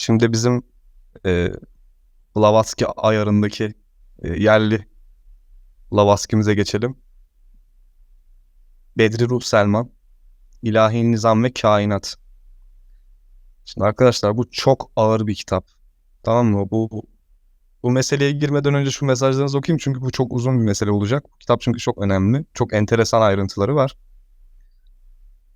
Şimdi bizim e, Blavatsky ayarındaki e, yerli Blavatsky'mize geçelim. Bedri Ruh Selman, İlahi Nizam ve Kainat. Şimdi arkadaşlar bu çok ağır bir kitap. Tamam mı? Bu, bu, bu meseleye girmeden önce şu mesajlarınızı okuyayım çünkü bu çok uzun bir mesele olacak. Bu kitap çünkü çok önemli. Çok enteresan ayrıntıları var.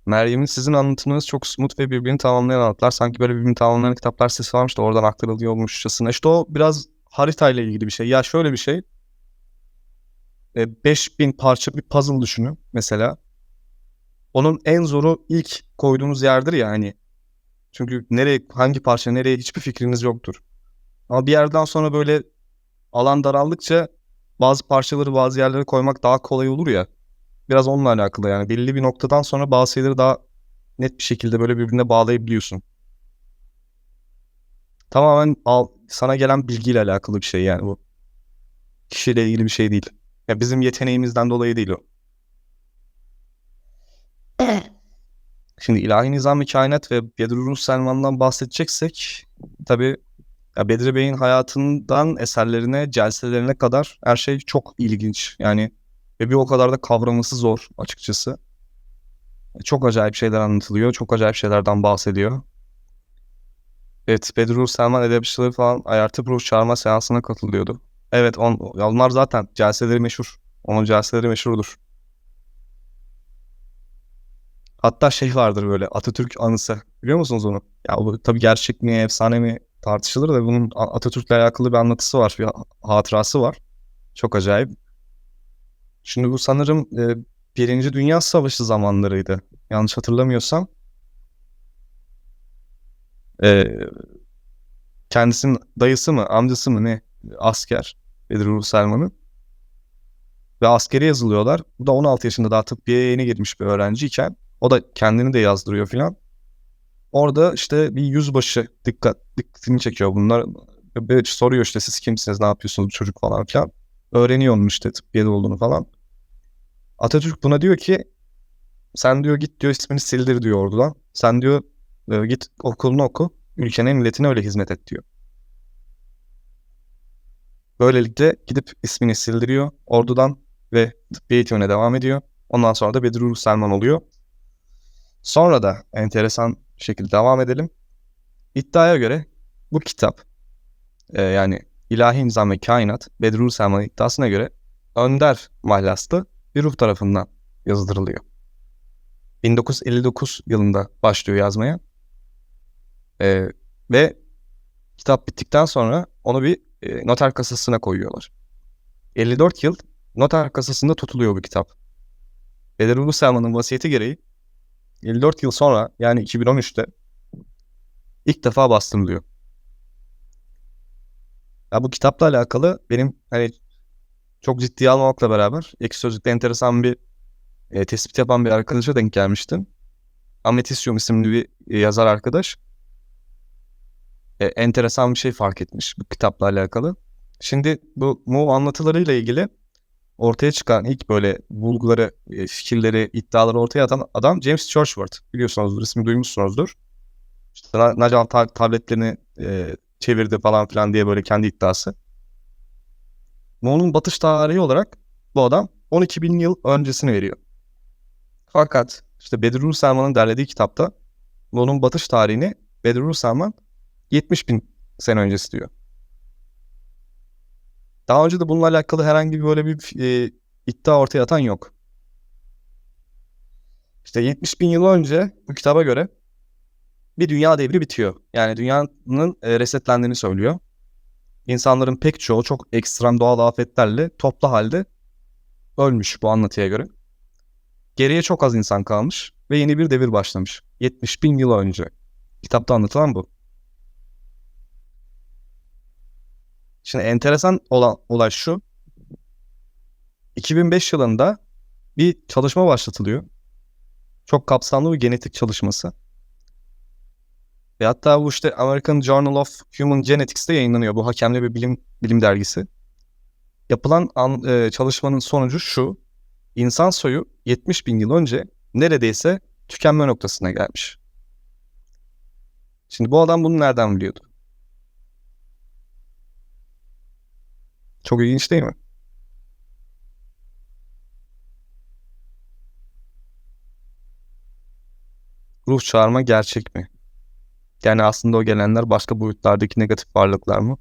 Meryem'in sizin anlatımınız çok smooth ve birbirini tamamlayan anlatılar. Sanki böyle birbirini tamamlayan kitaplar sesi varmış da oradan aktarılıyormuşçasına. İşte o biraz haritayla ilgili bir şey. Ya şöyle bir şey. E, 5000 parça bir puzzle düşünün mesela. Onun en zoru ilk koyduğunuz yerdir ya hani. Çünkü nereye hangi parça nereye hiçbir fikriniz yoktur. Ama bir yerden sonra böyle alan daraldıkça bazı parçaları bazı yerlere koymak daha kolay olur ya. Biraz onunla alakalı yani. Belli bir noktadan sonra bazı şeyleri daha net bir şekilde böyle birbirine bağlayabiliyorsun. Tamamen al, sana gelen bilgiyle alakalı bir şey yani bu. Kişiyle ilgili bir şey değil. Ya bizim yeteneğimizden dolayı değil o. Şimdi ilahi nizam-ı kainat ve Bedrullah Selman'dan bahsedeceksek tabii ya Bedri Bey'in hayatından eserlerine, celselerine kadar her şey çok ilginç. Yani ve bir o kadar da kavraması zor açıkçası. Çok acayip şeyler anlatılıyor. Çok acayip şeylerden bahsediyor. Evet, Bedrullah Selman edebiyatçıları falan ayartıp ruh çağırma seansına katılıyordu. Evet, on, onlar zaten celseleri meşhur. Onun celseleri meşhurdur. Hatta şey vardır böyle Atatürk anısı. Biliyor musunuz onu? Ya bu tabii gerçek mi, efsane mi tartışılır da bunun Atatürk'le alakalı bir anlatısı var, bir hatırası var. Çok acayip. Şimdi bu sanırım e, Birinci Dünya Savaşı zamanlarıydı. Yanlış hatırlamıyorsam. E, kendisinin dayısı mı, amcası mı ne asker Bedri Selman'ın. Ve askere yazılıyorlar. Bu da 16 yaşında daha tıbbiyeye yeni girmiş bir öğrenciyken o da kendini de yazdırıyor filan. Orada işte bir yüzbaşı dikkat dikkatini çekiyor bunlar. Böyle soruyor işte siz kimsiniz, ne yapıyorsunuz çocuk falan filan. Öğreniyor onun işte tıbbiyede olduğunu falan. Atatürk buna diyor ki sen diyor git diyor ismini sildir diyor ordudan. Sen diyor e, git okulunu oku. Ülkene milletine öyle hizmet et diyor. Böylelikle gidip ismini sildiriyor ordudan ve tıbbi eğitimine devam ediyor. Ondan sonra da Bedrullah Selman oluyor. Sonra da enteresan şekilde devam edelim. İddiaya göre bu kitap e, yani İlahi Nizam ve Kainat Bedrullah Selman'ın iddiasına göre Önder mahlaslı bir ruh tarafından yazdırılıyor. 1959 yılında başlıyor yazmaya. E, ve kitap bittikten sonra onu bir e, noter kasasına koyuyorlar. 54 yıl noter kasasında tutuluyor bu kitap. Bedrullah Selman'ın vasiyeti gereği 54 yıl sonra yani 2013'te ilk defa bastırılıyor. Ya bu kitapla alakalı benim hani çok ciddiye almamakla beraber ekşi sözlükte enteresan bir e, tespit yapan bir arkadaşa denk gelmiştim. Ametisyum isimli bir e, yazar arkadaş. E, enteresan bir şey fark etmiş bu kitapla alakalı. Şimdi bu Mu anlatılarıyla ilgili ortaya çıkan ilk böyle bulguları, e, fikirleri, iddiaları ortaya atan adam James Churchward. Biliyorsunuzdur, ismi duymuşsunuzdur. İşte Nacan tabletlerini e, çevirdi falan filan diye böyle kendi iddiası. Moğol'un batış tarihi olarak bu adam 12 bin yıl öncesini veriyor. Fakat işte Bedrullah Selman'ın derlediği kitapta Moğol'un batış tarihini Bedrullah Selman 70 bin sene öncesi diyor. Daha önce de bununla alakalı herhangi bir böyle bir e, iddia ortaya atan yok. İşte 70 bin yıl önce bu kitaba göre bir dünya devri bitiyor. Yani dünyanın e, resetlendiğini söylüyor. İnsanların pek çoğu çok ekstrem doğal afetlerle toplu halde ölmüş bu anlatıya göre. Geriye çok az insan kalmış ve yeni bir devir başlamış. 70 bin yıl önce. Kitapta anlatılan bu. Şimdi enteresan olan olay şu. 2005 yılında bir çalışma başlatılıyor. Çok kapsamlı bir genetik çalışması. Ve hatta bu işte American Journal of Human Genetics'te yayınlanıyor. Bu hakemli bir bilim bilim dergisi. Yapılan an, e, çalışmanın sonucu şu. İnsan soyu 70 bin yıl önce neredeyse tükenme noktasına gelmiş. Şimdi bu adam bunu nereden biliyordu? Çok ilginç değil mi? Ruh çağırma gerçek mi? Yani aslında o gelenler başka boyutlardaki negatif varlıklar mı?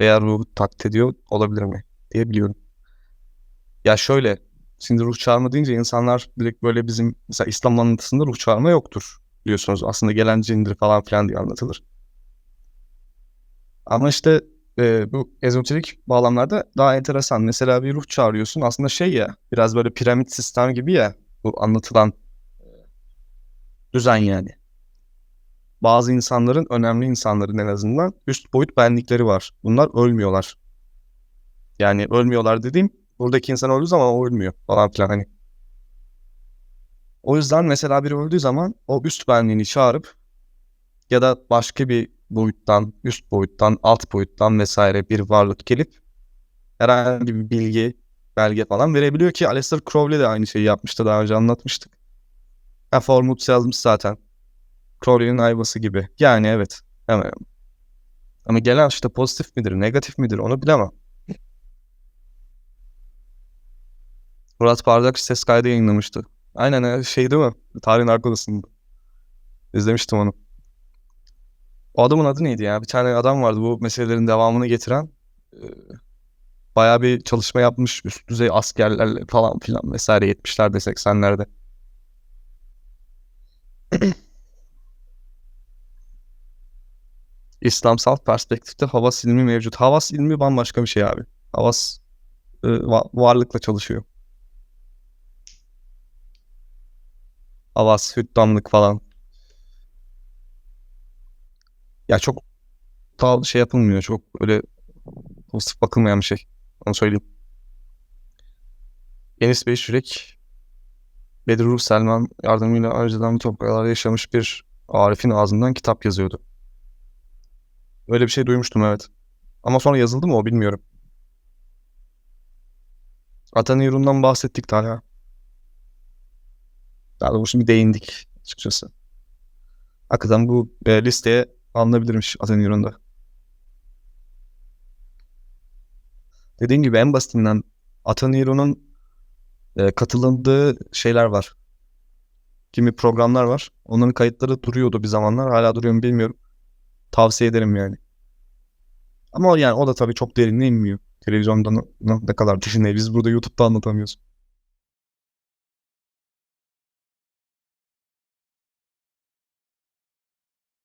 Veya ruhu taklit ediyor olabilir mi? diye biliyorum. Ya şöyle, şimdi ruh çağırma deyince insanlar direkt böyle bizim mesela İslam anlatısında ruh çağırma yoktur biliyorsunuz. Aslında gelen cindir falan filan diye anlatılır. Ama işte e, bu ezoterik bağlamlarda daha enteresan. Mesela bir ruh çağırıyorsun. Aslında şey ya biraz böyle piramit sistem gibi ya bu anlatılan düzen yani. Bazı insanların, önemli insanların en azından üst boyut benlikleri var. Bunlar ölmüyorlar. Yani ölmüyorlar dediğim buradaki insan öldüğü zaman o ölmüyor falan filan hani. O yüzden mesela biri öldüğü zaman o üst benliğini çağırıp ya da başka bir boyuttan, üst boyuttan, alt boyuttan vesaire bir varlık gelip herhangi bir bilgi, belge falan verebiliyor ki Aleister Crowley de aynı şeyi yapmıştı daha önce anlatmıştık. Ha, Formut yazmış zaten. Crowley'nin ayvası gibi. Yani evet. Hemen. Ama gelen işte pozitif midir, negatif midir onu bilemem. Murat Bardak ses kaydı yayınlamıştı. Aynen e, şey değil mi? Tarihin Arka Odası'nda. İzlemiştim onu. O adamın adı neydi ya? Bir tane adam vardı bu meselelerin devamını getiren. Ee, bayağı bir çalışma yapmış üst düzey askerlerle falan filan vesaire 70'lerde 80'lerde. İslamsal perspektifte havas ilmi mevcut. Havas ilmi bambaşka bir şey abi. Havas e, va- varlıkla çalışıyor. Havas, hüddamlık falan. Ya çok daha şey yapılmıyor. Çok öyle pozitif bakılmayan bir şey. Onu söyleyeyim. Enis Bey Şürek Bedrullah Selman yardımıyla bu topraklarda yaşamış bir Arif'in ağzından kitap yazıyordu. Öyle bir şey duymuştum evet. Ama sonra yazıldı mı o bilmiyorum. Atanirun'dan bahsettik ya. Daha doğrusu bir değindik açıkçası. Hakikaten bu e, listeye alınabilirmiş Atanirun'da. Dediğim gibi en basitinden Atanirun'un e, katılındığı şeyler var. Kimi programlar var. Onların kayıtları duruyordu bir zamanlar. Hala duruyor mu bilmiyorum. Tavsiye ederim yani. Ama yani o da tabii çok derinine inmiyor. Televizyonda ne, kadar düşünmeyi biz burada YouTube'da anlatamıyoruz.